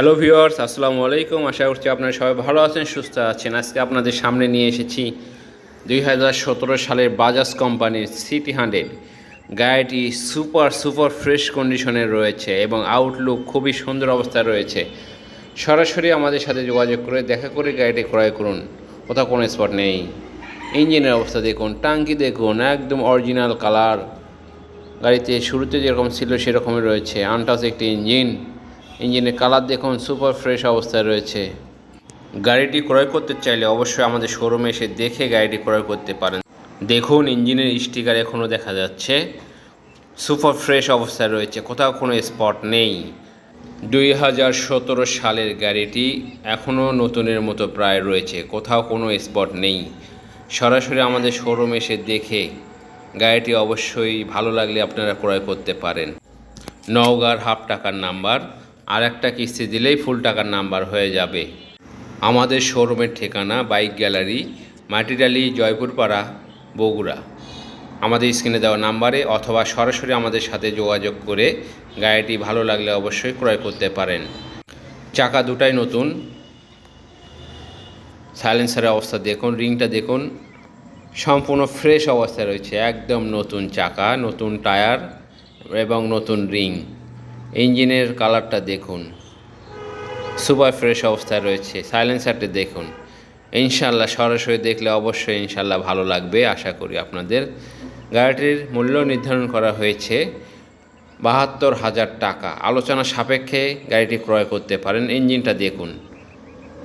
Hello viewers, আসসালামু আলাইকুম। আশা করছি আপনারা সবাই ভালো আছেন, সুস্থ আছেন। আজকে আপনাদের সামনে নিয়ে এসেছি দুই হাজার সতেরো সালের বাজাজ কোম্পানির সিটি হান্ড্রেড গাড়িটি সুপার সুপার ফ্রেশ কন্ডিশনে রয়েছে এবং আউটলুক খুবই সুন্দর অবস্থায় রয়েছে। সরাসরি আমাদের সাথে যোগাযোগ করে, দেখা করে গাড়িটি ক্রয় করুন। কোথাও কোনো স্পট নেই। ইঞ্জিনের অবস্থা দেখুন, টাঙ্কি দেখুন, একদম অরিজিনাল কালার গাড়িতে শুরুতে যেরকম ছিল, সেরকমই রয়েছে। আনটাস একটি ইঞ্জিন ইঞ্জিনের কালার দেখুন, সুপার ফ্রেশ অবস্থায় রয়েছে। গাড়িটি ক্রয় করতে চাইলে অবশ্যই আমাদের শোরুমে এসে দেখে গাড়িটি ক্রয় করতে পারেন। দেখুন, ইঞ্জিনের স্টিকার এখনও দেখা যাচ্ছে। সুপার ফ্রেশ অবস্থায় রয়েছে, কোথাও কোনো স্পট নেই। দুই হাজার সতেরো সালের গাড়িটি এখনও নতুনের মতো প্রায় রয়েছে, কোথাও কোনো স্পট নেই। সরাসরি আমাদের শোরুমে এসে দেখে গাড়িটি অবশ্যই ভালো লাগলে আপনারা ক্রয় করতে পারেন। নওগাঁর হাফ টাকার নাম্বার। আর একটা কিস্তি দিলেই ফুল টাকার নাম্বার হয়ে যাবে। আমাদের শোরুমের ঠিকানা বাইক গ্যালারি, মাটিডালি, জয়পুরপাড়া, বগুড়া। আমাদের স্ক্রিনে দেওয়া নাম্বারে অথবা সরাসরি আমাদের সাথে যোগাযোগ করে গাড়িটি ভালো লাগলে অবশ্যই ক্রয় করতে পারেন। চাকা দুটাই নতুন। সাইলেন্সারের অবস্থা দেখুন, রিংটা দেখুন। সম্পূর্ণ ফ্রেশ অবস্থায় রয়েছে, একদম নতুন চাকা, নতুন টায়ার এবং নতুন রিং। ইঞ্জিনের কালারটা দেখুন। সুপার ফ্রেশ অবস্থায় রয়েছে। সাইলেন্সারটি দেখুন। ইনশাল্লাহ সরাসরি দেখলে অবশ্যই ইনশাল্লাহ ভালো লাগবে। আশা করি আপনাদের গাড়িটির মূল্য নির্ধারণ করা হয়েছে বাহাত্তর হাজার টাকা। আলোচনা সাপেক্ষে গাড়িটি ক্রয় করতে পারেন। ইঞ্জিনটা দেখুন।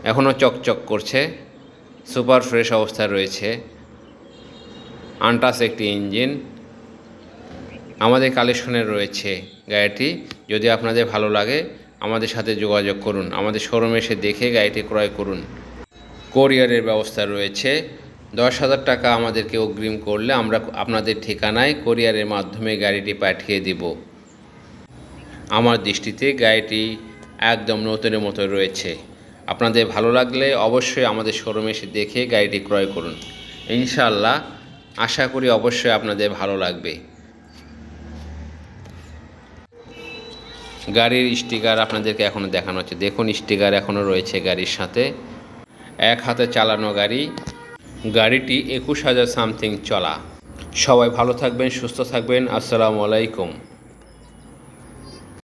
এখনও চকচক করছে। সুপার ফ্রেশ অবস্থায় রয়েছে। আনটাস একটি ইঞ্জিন। আমাদের কালেকশনে রয়েছে গাড়িটি। যদি আপনাদের ভালো লাগে, আমাদের সাথে যোগাযোগ করুন। আমাদের শোরুমে এসে দেখে গাড়িটি ক্রয় করুন। কোরিয়ারের ব্যবস্থা রয়েছে। দশ হাজার টাকা আমাদেরকে অগ্রিম করলে আমরা আপনাদের ঠিকানায় কোরিয়ারের মাধ্যমে গাড়িটি পাঠিয়ে দিব। আমার দৃষ্টিতে গাড়িটি একদম নতুনের মতো রয়েছে। আপনাদের ভালো লাগলে অবশ্যই আমাদের শোরুমে এসে দেখে গাড়িটি ক্রয় করুন। ইনশাআল্লাহ, আশা করি অবশ্যই আপনাদের ভালো লাগবে। গাড়ির স্টিকার আপনাদেরকে এখনও দেখানো হচ্ছে। দেখুন, স্টিকার এখনও রয়েছে গাড়ির সাথে। এক হাতে চালানো গাড়ি। গাড়িটি একুশ হাজার সামথিং চলা। সবাই ভালো থাকবেন, সুস্থ থাকবেন। আসসালামু আলাইকুম।